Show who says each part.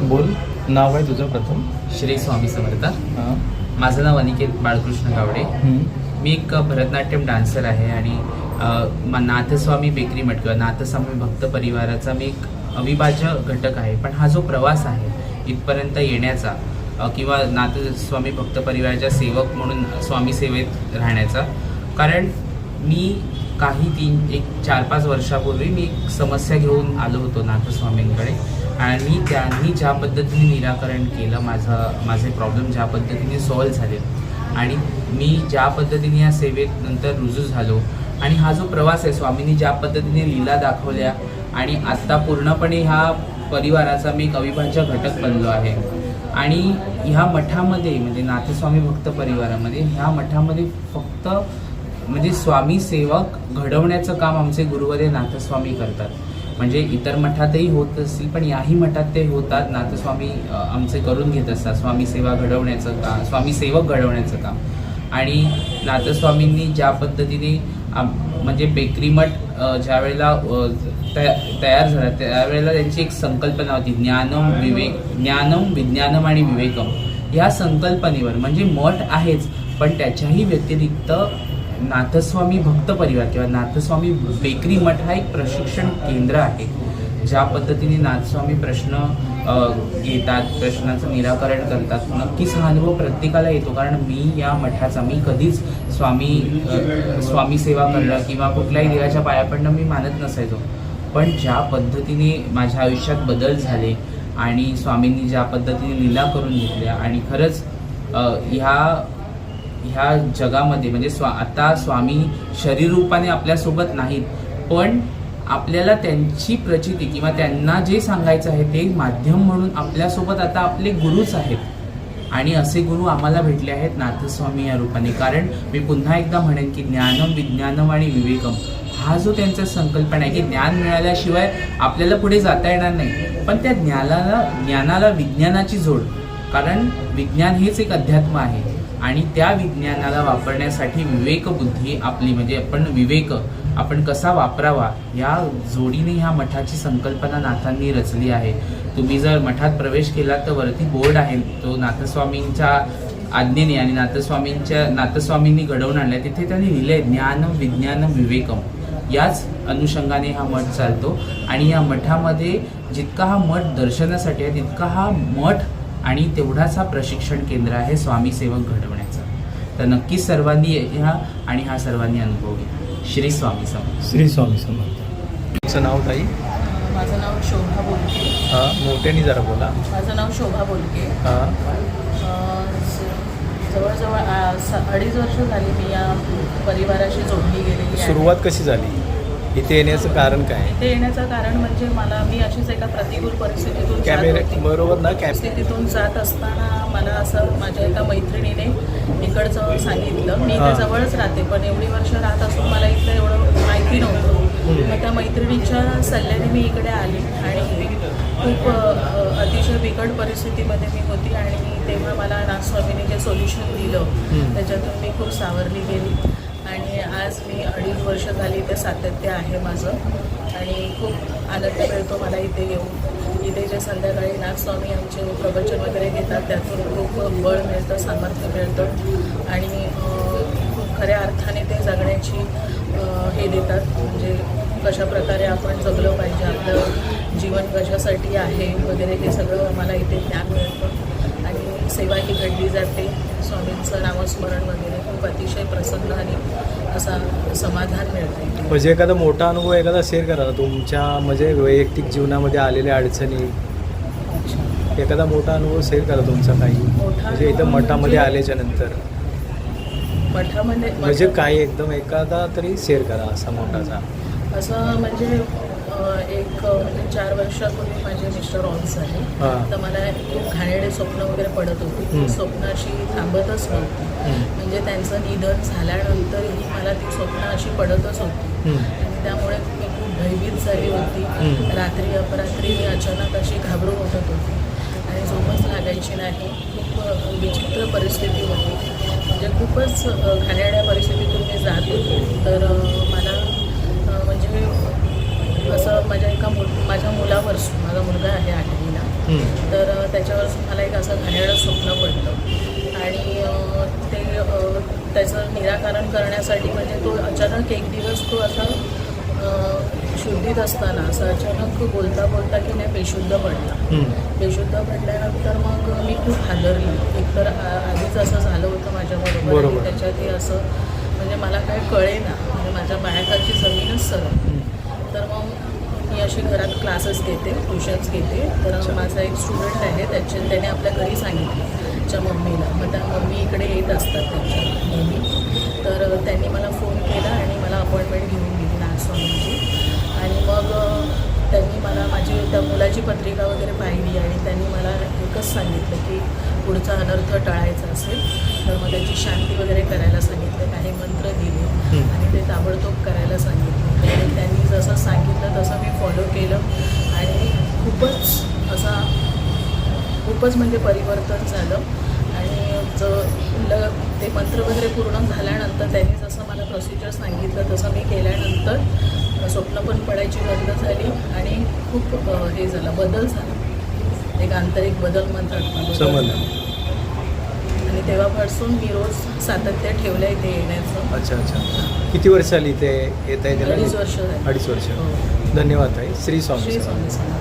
Speaker 1: बोल. नाव काय तुझं प्रथम.
Speaker 2: श्री स्वामी समर्थ.
Speaker 1: हां.
Speaker 2: माझं नाव अनिकेत बाळकृष्ण गावडे. मी एक भरतनाट्यम डान्सर आहे आणि नाथस्वामी बेकरी मठ किंवा नाथस्वामी भक्त परिवाराचा मी एक अविभाज्य घटक आहे. पण हा जो प्रवास आहे इथपर्यंत येण्याचा किंवा नाथस्वामी भक्त परिवाराच्या सेवक म्हणून स्वामी सेवेत राहण्याचा कारण मी काही तीन एक चार पाच वर्षापूर्वी मी एक समस्या घेऊन आलो होतो नाथस्वामींकडे. आणि त्यांनी ज्या पद्धतीने निराकरण केलं माझं माझे प्रॉब्लेम ज्या पद्धतीने सॉल्व्ह झाले. आणि मी ज्या पद्धतीने या सेवेत नंतर रुजू झालो. आणि हा जो प्रवास आहे स्वामींनी ज्या पद्धतीने लीला दाखवल्या आणि आत्ता पूर्णपणे ह्या परिवाराचा मी एक अविभाज्य घटक बनलो आहे. आणि ह्या मठामध्ये म्हणजे नाथस्वामी भक्त परिवारामध्ये ह्या मठामध्ये फक्त म्हणजे स्वामी सेवक घडवण्याचं काम आमचे गुरुवर्य नाथस्वामी करतात. म्हणजे इतर मठातही होत असतील पण याही मठात ते होतात. नाथस्वामी आमचे करून घेत असतात. स्वामी सेवा घडवण्याचं काम स्वामी सेवक घडवण्याचं काम. आणि नाथस्वामींनी ज्या पद्धतीने आम- म्हणजे बेकरी मठ ज्या वेळेला तया तयार झाला त्यावेळेला त्यांची एक संकल्पना होती. ज्ञानम विवेक ज्ञानम विज्ञानम आणि विवेकम. ह्या संकल्पनेवर म्हणजे मठ आहेच पण त्याच्याही व्यतिरिक्त नाथस्वामी भक्त परिवार किंवा नाथस्वामी बेकरी मठ हा एक प्रशिक्षण केंद्र आहे ज्या पद्धतीने नाथस्वामी प्रश्न घेतात प्रश्नाचं निराकरण करतात. नक्कीच हा अनुभव प्रत्येकाला येतो कारण मी या मठाचा मी कधीच स्वामी स्वामी सेवा करणं किंवा कुठल्याही देवाच्या पाया पडणं मी मानत नसायचो. पण ज्या पद्धतीने माझ्या आयुष्यात बदल झाले आणि स्वामींनी ज्या पद्धतीने लीला करून घेतल्या आणि खरंच ह्या ह्या जगामध्ये म्हणजे स्वा आता स्वामी शरीर रूपाने आपल्यासोबत नाहीत पण आपल्याला त्यांची प्रचिती किंवा त्यांना जे सांगायचं आहे ते माध्यम म्हणून आपल्यासोबत आता आपले गुरुच आहेत. आणि असे गुरु आम्हाला भेटले आहेत नाथस्वामी या रूपाने. कारण मी पुन्हा एकदा म्हणेन की ज्ञानम विज्ञानम आणि विवेकम हा जो त्यांचा संकल्पना आहे की ज्ञान मिळाल्याशिवाय आपल्याला पुढे जाता येणार नाही. पण त्या ज्ञानाला ज्ञानाला विज्ञानाची जोड. कारण विज्ञान हेच एक अध्यात्म आहे. आणि त्या विज्ञानाला वापरण्यासाठी विवेक बुद्धी आपली म्हणजे आपण विवेक आपण कसा वापरावा या जोडीने ह्या मठाची संकल्पना नाथांनी रचली आहे. तुम्ही जर मठात प्रवेश केला तर वरती बोर्ड आहे तो नाथस्वामींच्या आज्ञेने आणि नाथस्वामींच्या नाथस्वामींनी घडवून आणलाय. तिथे त्यांनी लिहिलंय ज्ञान विज्ञान विवेकम. याच अनुषंगाने हा मठ चालतो. आणि या मठामध्ये जितका हा मठ दर्शनासाठी आहे तितका हा मठ आणि तेवढाच हा प्रशिक्षण केंद्र आहे स्वामी सेवक घडवण्याचा. तर नक्कीच सर्वांनी ह्या आणि हा सर्वांनी अनुभव घ्या. श्री स्वामी समर्थ.
Speaker 1: श्री स्वामी समर्थ. तुमचं नाव ताई?
Speaker 3: माझं नाव शोभा बोलके.
Speaker 1: हां मोठ्याने जरा बोला.
Speaker 3: माझं नाव शोभा बोलके.
Speaker 1: हां.
Speaker 3: जवळजवळ अडीच वर्ष झाली मी या परिवाराशी जोडली गेलेली
Speaker 1: सुरुवात कशी झाली? इथे येण्याचं कारण काय
Speaker 3: इथे येण्याचं कारण म्हणजे मला मी अशीच एका प्रतिकूल परिस्थितीतून
Speaker 1: कॅमेरे. बरोबर ना
Speaker 3: परिस्थितीतून जात असताना मला असं माझ्या एका मैत्रिणीने इकडचं सांगितलं मी. इथे जवळच राहते पण एवढी वर्ष राहत असून मला इथलं एवढं माहिती नव्हतं. मग त्या मैत्रिणीच्या सल्ल्याने मी इकडे आली आणि खूप अतिशय बिकट परिस्थितीमध्ये मी होती आणि तेव्हा मला नाथस्वामीने जे सोल्युशन दिलं. त्याच्यातून मी खूप सावरली गेली आणि आज मी अडीच वर्ष झाली ते सातत्य आहे माझं. आणि खूप आनंद मिळतो मला इथे येऊन. इथे जे संध्याकाळी नाथस्वामी आमचे प्रवचन वगैरे घेतात त्यातून खूप बळ मिळतं सामर्थ्य मिळतं. आणि खूप खऱ्या अर्थाने ते जगण्याची हे देतात. म्हणजे कशा प्रकारे आपण जगलं पाहिजे आपलं जीवन कशासाठी आहे वगैरे हे सगळं मला इथे ज्ञान मिळतं. आणि सेवा ही घडली जाते. स्वामींचं नामस्मरण वगैरे खूप अतिशय प्रसन्न आणि असा समाधान मिळतं.
Speaker 1: म्हणजे एखादा मोठा अनुभव एखादा शेअर करा तुमच्या म्हणजे वैयक्तिक जीवनामध्ये आलेल्या अडचणी. एखादा मोठा अनुभव शेअर करा तुमचा काही. म्हणजे इथं मठामध्ये
Speaker 3: म्हणजे-
Speaker 1: आल्याच्यानंतर.
Speaker 3: मठामध्ये
Speaker 1: म्हणजे काय एकदम एखादा तरी शेअर करा असा मोठाचा.
Speaker 3: असं म्हणजे एक म्हणजे चार वर्षापूर्वी माझे मिस्टर ऑन्स आहे
Speaker 1: हां.
Speaker 3: तर मला खूप घाणेरडे स्वप्न वगैरे पडत होती. स्वप्न अशी थांबतच नव्हती. म्हणजे त्यांचं निधन झाल्यानंतरही मला ती स्वप्न अशी पडतच होती. आणि त्यामुळे मी खूप भयभीत झाली होती. रात्री अपरात्री मी अचानक अशी घाबरून उठत होती. आणि झोपच लागायची नाही. खूप विचित्र परिस्थिती होती. म्हणजे खूपच अ, घाणेरड्या परिस्थितीतून मी जात होते तर अ, मला अ, म्हणजे असं माझ्या एका मुल माझ्या मुलावर माझा मुलगा आहे आठवीला
Speaker 1: हं.
Speaker 3: तर त्याच्यावर मला एक असं घाणेरडं स्वप्न पडलं आणि ते त्याचं निराकरण करण्यासाठी म्हणजे तो अचानक एक दिवस तो असा शुद्धीत असताना असं अचानक बोलता बोलता की नाही बेशुद्ध पडला
Speaker 1: हं.
Speaker 3: बेशुद्ध पडल्यानंतर मग मी खूप हादरली एकतर आधीच असं झालं होतं माझ्याबरोबर
Speaker 1: बरोबर.
Speaker 3: आणि त्याच्यातही असं म्हणजे मला काय कळेना म्हणजे माझ्या पायाखालची जमीनच सरळ
Speaker 1: हं.
Speaker 3: तर मग मी अशी घरात क्लासेस घेते ट्युशन्स घेते. तर. माझा एक स्टुडंट आहे त्याचे त्याने आपल्या घरी सांगितलं त्याच्या मम्मीला. मग त्या मम्मी इकडे येत असतात त्यांच्या नेहमी तर त्यांनी मला फोन केला आणि मला अपॉइंटमेंट घेऊन दिली नागस्वामींची आणि मग त्यांनी मला माझी त्या मुलाची पत्रिका वगैरे पाहिली आणि त्यांनी मला एकच सांगितलं की पुढचा अनर्थ टाळायचा असेल तर मग त्याची शांती वगैरे करायला सांगितलं काही मंत्र दिले. आणि ते ताबडतोब करायला सांगितलं. जसं सांगितलं तसं मी फॉलो केलं. आणि खूपच असा खूपच म्हणजे परिवर्तन झालं. आणि ज ल ते मंत्र वगैरे पूर्ण झाल्यानंतर त्यांनी जसं मला प्रोसिजर सांगितलं तसं मी केल्यानंतर स्वप्न पण पडायची बंद झाली. आणि खूप हे झालं बदल झाला. एक आंतरिक बदल म्हणतात ना, बदल
Speaker 1: समजलं.
Speaker 3: झाला. आणि तेव्हापासून मी रोज सातत्य ठेवलं इथे येण्याचं
Speaker 1: अच्छा अच्छा किती वर्ष आली ते येत आहे
Speaker 3: अडीच वर्ष झाली
Speaker 1: अडीच वर्ष
Speaker 3: हो.
Speaker 1: धन्यवाद ताई श्री स्वामी
Speaker 3: श्री. स्वामी समर्थ.